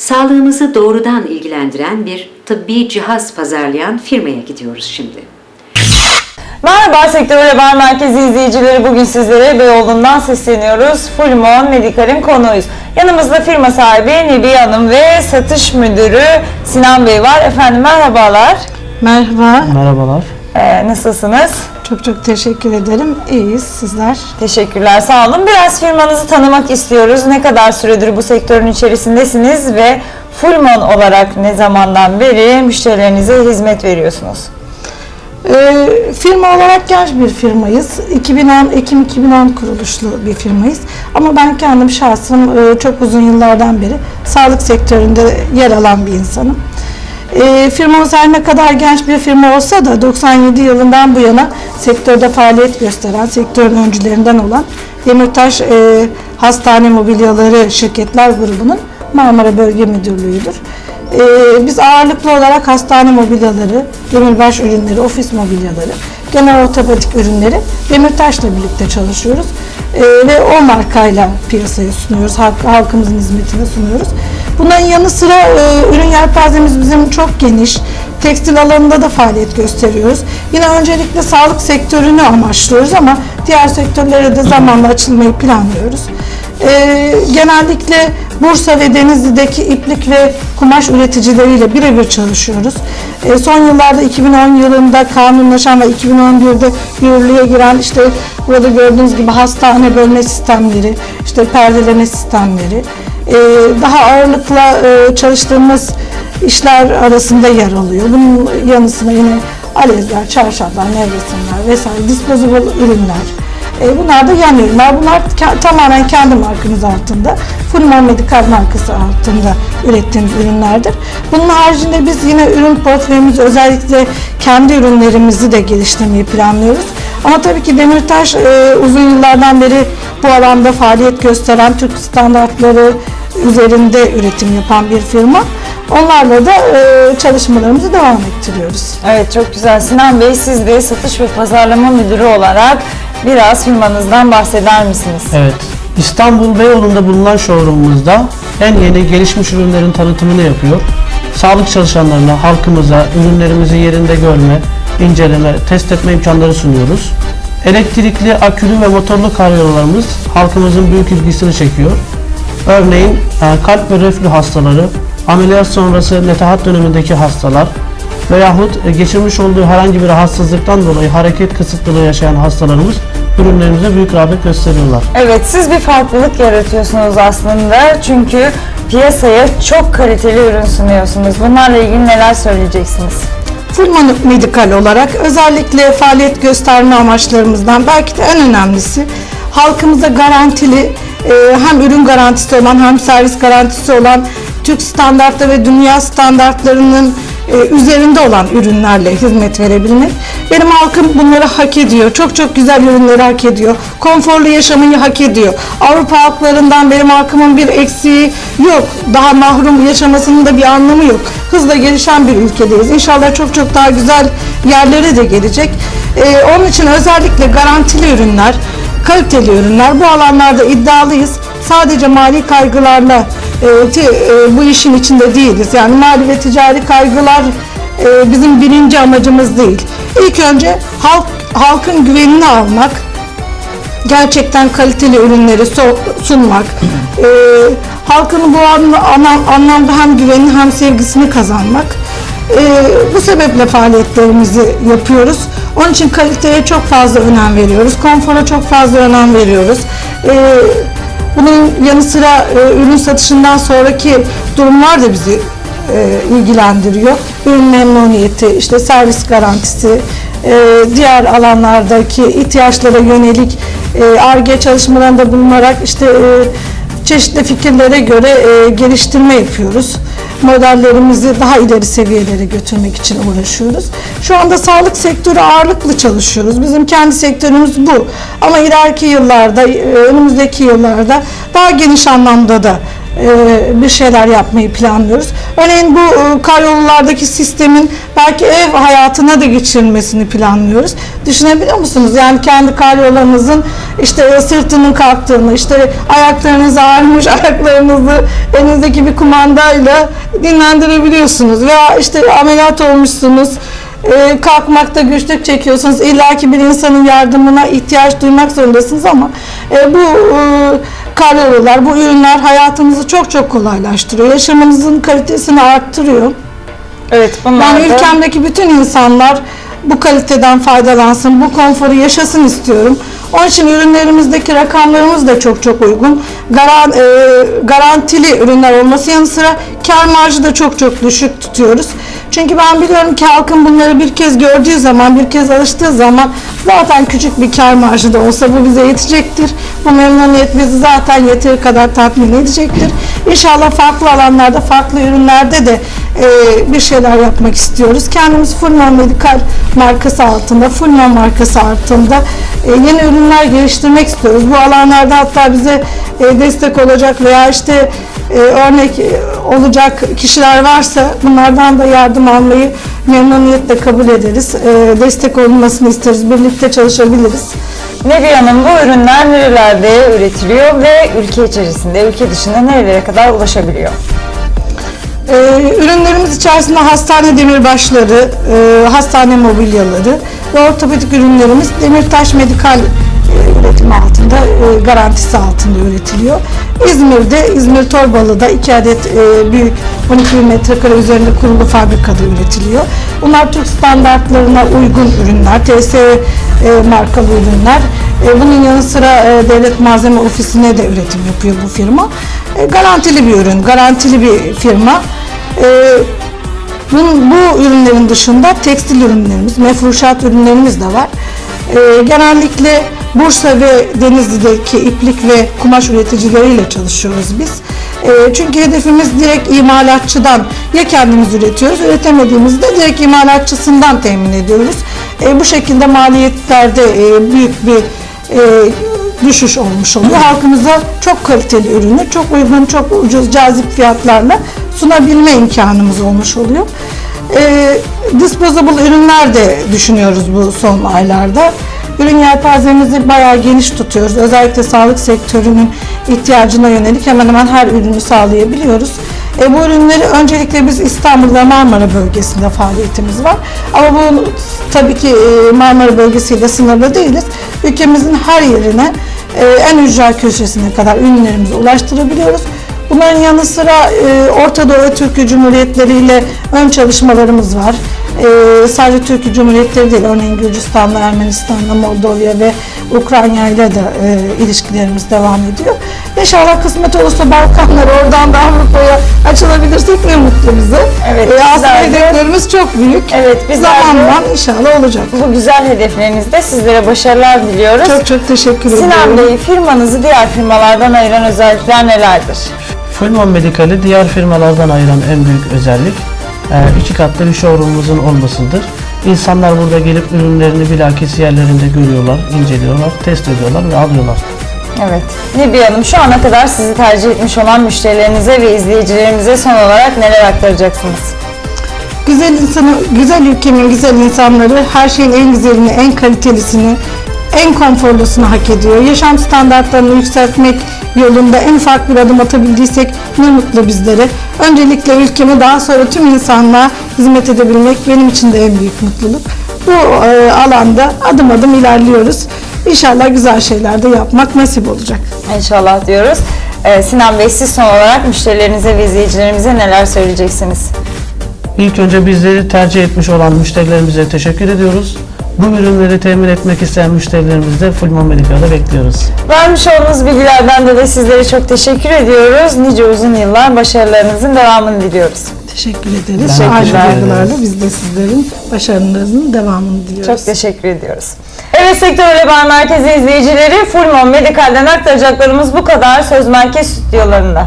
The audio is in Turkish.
Sağlığımızı doğrudan ilgilendiren bir tıbbi cihaz pazarlayan firmaya gidiyoruz şimdi. Merhaba Sektör Haber Merkezi izleyicileri. Bugün sizlere Beyoğlu'ndan sesleniyoruz. Fulmon Medikal'in konuğuyuz. Yanımızda firma sahibi Nebiye Hanım ve satış müdürü Sinan Bey var. Efendim merhabalar. Merhaba, Merhabalar. Ee, nasılsınız? Çok çok teşekkür ederim. İyiyiz, sizler? Teşekkürler, sağ olun. Biraz firmanızı tanımak istiyoruz. Ne kadar süredir bu sektörün içerisindesiniz ve Fulmon olarak ne zamandan beri müşterilerinize hizmet veriyorsunuz? Ee, firma olarak genç bir firmayız. 2010, Ekim 2010 kuruluşlu bir firmayız. Ama ben kendim şahsım e, çok uzun yıllardan beri sağlık sektöründe yer alan bir insanım. E, firmamız her ne kadar genç bir firma olsa da 97 yılından bu yana sektörde faaliyet gösteren, sektörün öncülerinden olan Demirtaş e, Hastane Mobilyaları Şirketler Grubu'nun Marmara Bölge Müdürlüğü'dür. Ee, biz ağırlıklı olarak hastane mobilyaları, demirbaş ürünleri, ofis mobilyaları, genel ortopedik ürünleri Demirtaş'la birlikte çalışıyoruz. Ee, ve o markayla piyasaya sunuyoruz, halk, halkımızın hizmetine sunuyoruz. Bunların yanı sıra e, ürün yelpazemiz bizim çok geniş. Tekstil alanında da faaliyet gösteriyoruz. Yine öncelikle sağlık sektörünü amaçlıyoruz ama diğer sektörlere de zamanla açılmayı planlıyoruz. Ee, genellikle Bursa ve Denizli'deki iplik ve kumaş üreticileriyle birebir çalışıyoruz. Ee, son yıllarda 2010 yılında kanunlaşan ve 2011'de yürürlüğe giren işte burada gördüğünüz gibi hastane bölme sistemleri, işte perdeleme sistemleri, ee, daha ağırlıkla e, çalıştığımız işler arasında yer alıyor. Bunun yanı sıra yine alezler, çarşaflar, nevresimler vesaire disposable ürünler. E, bunlar da yan ürünler. Bunlar tamamen kendi markamız altında. Fulman Medical markası altında ürettiğimiz ürünlerdir. Bunun haricinde biz yine ürün portföyümüzü özellikle kendi ürünlerimizi de geliştirmeyi planlıyoruz. Ama tabii ki Demirtaş e, uzun yıllardan beri bu alanda faaliyet gösteren Türk standartları üzerinde üretim yapan bir firma. Onlarla da e, çalışmalarımızı devam ettiriyoruz. Evet çok güzel. Sinan Bey siz de satış ve pazarlama müdürü olarak biraz firmanızdan bahseder misiniz? Evet. İstanbul Beyoğlu'nda bulunan showroomumuzda en yeni gelişmiş ürünlerin tanıtımını yapıyor. Sağlık çalışanlarına, halkımıza ürünlerimizi yerinde görme, inceleme, test etme imkanları sunuyoruz. Elektrikli, akülü ve motorlu karyolarımız halkımızın büyük ilgisini çekiyor. Örneğin e, kalp ve reflü hastaları, ameliyat sonrası netahat dönemindeki hastalar veyahut e, geçirmiş olduğu herhangi bir rahatsızlıktan dolayı hareket kısıtlılığı yaşayan hastalarımız ürünlerimize büyük rağbet gösteriyorlar. Evet siz bir farklılık yaratıyorsunuz aslında çünkü piyasaya çok kaliteli ürün sunuyorsunuz. Bunlarla ilgili neler söyleyeceksiniz? Fulman Medical olarak özellikle faaliyet gösterme amaçlarımızdan belki de en önemlisi halkımıza garantili e, hem ürün garantisi olan hem servis garantisi olan Türk standartları ve dünya standartlarının üzerinde olan ürünlerle hizmet verebilmek. Benim halkım bunları hak ediyor. Çok çok güzel ürünleri hak ediyor. Konforlu yaşamayı hak ediyor. Avrupa halklarından benim halkımın bir eksiği yok. Daha mahrum yaşamasının da bir anlamı yok. Hızla gelişen bir ülkedeyiz. İnşallah çok çok daha güzel yerlere de gelecek. E, onun için özellikle garantili ürünler, kaliteli ürünler bu alanlarda iddialıyız. Sadece mali kaygılarla e, ti- e, bu işin içinde değiliz. Yani mali ve ticari kaygılar e, bizim birinci amacımız değil. İlk önce halk halkın güvenini almak, gerçekten kaliteli ürünleri so- sunmak, e, halkın bu an- ana- anlamda hem güvenini hem sevgisini kazanmak. E, bu sebeple faaliyetlerimizi yapıyoruz. Onun için kaliteye çok fazla önem veriyoruz. Konfora çok fazla önem veriyoruz. E, bunun yanı sıra e, ürün satışından sonraki durumlar da bizi e, ilgilendiriyor. Ürün memnuniyeti, işte servis garantisi, e, diğer alanlardaki ihtiyaçlara yönelik e, ARGE çalışmalarında bulunarak işte e, çeşitli fikirlere göre e, geliştirme yapıyoruz. Modellerimizi daha ileri seviyelere götürmek için uğraşıyoruz. Şu anda sağlık sektörü ağırlıklı çalışıyoruz. Bizim kendi sektörümüz bu. Ama ileriki yıllarda, e, önümüzdeki yıllarda daha geniş anlamda da bir şeyler yapmayı planlıyoruz. Örneğin bu e, karayollardaki sistemin belki ev hayatına da geçirilmesini planlıyoruz. Düşünebiliyor musunuz? Yani kendi karayollarınızın işte sırtının kalktığını, işte ayaklarınız ağrımış, ayaklarınızı elinizdeki bir kumandayla dinlendirebiliyorsunuz. Veya işte ameliyat olmuşsunuz, e, kalkmakta güçlük çekiyorsunuz. İlla ki bir insanın yardımına ihtiyaç duymak zorundasınız ama e, bu e, karayollar, bu ürünler hayatınızı çok çok kolaylaştırıyor. Yaşamınızın kalitesini arttırıyor. Evet bunlar Yani da- ülkemdeki bütün insanlar bu kaliteden faydalansın, bu konforu yaşasın istiyorum. Onun için ürünlerimizdeki rakamlarımız da çok çok uygun. Garan, e, garantili ürünler olması yanı sıra kar marjı da çok çok düşük tutuyoruz. Çünkü ben biliyorum ki halkın bunları bir kez gördüğü zaman, bir kez alıştığı zaman zaten küçük bir kar marjı da olsa bu bize yetecektir. Bu memnuniyet bizi zaten yeteri kadar tatmin edecektir. İnşallah farklı alanlarda, farklı ürünlerde de e, bir şeyler yapmak istiyoruz. Kendimiz Fulman Medical markası altında, Fulman markası altında e, yeni ürünler geliştirmek istiyoruz. Bu alanlarda hatta bize e, destek olacak veya işte e, örnek e, olacak kişiler varsa bunlardan da yardım almayı memnuniyetle kabul ederiz. E, destek olunmasını isteriz. Birlikte çalışabiliriz. Nebiye Hanım bu ürünler nerelerde üretiliyor ve ülke içerisinde, ülke dışında nerelere kadar ulaşabiliyor? Ee, ürünlerimiz içerisinde hastane demirbaşları, e, hastane mobilyaları ve ortopedik ürünlerimiz Demirtaş Medikal e, üretimi altında, e, garantisi altında üretiliyor. İzmir'de, İzmir Torbalı'da 2 adet e, büyük 12 bin metrekare üzerinde kurulu fabrikada üretiliyor. Bunlar Türk standartlarına uygun ürünler, TS e, markalı ürünler. E, bunun yanı sıra e, Devlet Malzeme Ofisi'ne de üretim yapıyor bu firma. Garantili bir ürün, garantili bir firma. Bunun, bu ürünlerin dışında tekstil ürünlerimiz, mefruşat ürünlerimiz de var. Genellikle Bursa ve Denizli'deki iplik ve kumaş üreticileriyle çalışıyoruz biz. E, çünkü hedefimiz direkt imalatçıdan ya kendimiz üretiyoruz, üretemediğimizde direkt imalatçısından temin ediyoruz. E, bu şekilde maliyetlerde e, büyük bir e, düşüş olmuş oluyor. Halkımıza çok kaliteli ürünü, çok uygun, çok ucuz, cazip fiyatlarla sunabilme imkanımız olmuş oluyor. E, disposable ürünler de düşünüyoruz bu son aylarda. Ürün yelpazemizi bayağı geniş tutuyoruz. Özellikle sağlık sektörünün ihtiyacına yönelik hemen hemen her ürünü sağlayabiliyoruz. E, bu ürünleri öncelikle biz İstanbul ve Marmara bölgesinde faaliyetimiz var. Ama bu tabii ki e, Marmara bölgesiyle sınırlı değiliz. Ülkemizin her yerine e, en ücra köşesine kadar ürünlerimizi ulaştırabiliyoruz. Bunların yanı sıra e, Orta Doğu Türkiye Cumhuriyetleri ile ön çalışmalarımız var. E, sadece Türkiye Cumhuriyetleri değil, örneğin Gürcistan'la, Ermenistan'la, Moldova ve Ukrayna ile de e, ilişkilerimiz devam ediyor. İnşallah kısmet olursa Balkanlar oradan da Avrupa'ya açılabilirsek ne mutlu bize. Evet, E, aslında hedeflerimiz çok büyük. Evet, de- Zamanla inşallah olacak. Bu güzel hedeflerinizde sizlere başarılar diliyoruz. Çok çok teşekkür Sinan ediyorum. Bey, firmanızı diğer firmalardan ayıran özellikler nelerdir? Fulman Medical'i diğer firmalardan ayıran en büyük özellik iki katlı bir showroomumuzun olmasıdır. İnsanlar burada gelip ürünlerini bilakis yerlerinde görüyorlar, inceliyorlar, test ediyorlar ve alıyorlar. Evet. Nebiye Hanım, şu ana kadar sizi tercih etmiş olan müşterilerinize ve izleyicilerimize son olarak neler aktaracaksınız? Güzel insanı, güzel ülkemin güzel insanları her şeyin en güzelini, en kalitelisini, en konforlusunu hak ediyor. Yaşam standartlarını yükseltmek yolunda en ufak bir adım atabildiysek ne mutlu bizlere. Öncelikle ülkeme daha sonra tüm insanlığa hizmet edebilmek benim için de en büyük mutluluk. Bu e, alanda adım adım ilerliyoruz. İnşallah güzel şeyler de yapmak nasip olacak. İnşallah diyoruz. Ee, Sinan Bey, siz son olarak müşterilerinize ve izleyicilerimize neler söyleyeceksiniz? İlk önce bizleri tercih etmiş olan müşterilerimize teşekkür ediyoruz. Bu ürünleri temin etmek isteyen müşterilerimizi de Fulman Medical'da bekliyoruz. Vermiş olduğunuz bilgilerden de sizlere çok teşekkür ediyoruz. Nice uzun yıllar başarılarınızın devamını diliyoruz. Teşekkür ederiz. Ben Aynı teşekkür ederim. duygularla biz de sizlerin başarılarınızın devamını diliyoruz. Çok teşekkür ediyoruz. Evet Sektör Haber Merkezi izleyicileri Fulmon Medical'den aktaracaklarımız bu kadar. Söz Merkez stüdyolarında.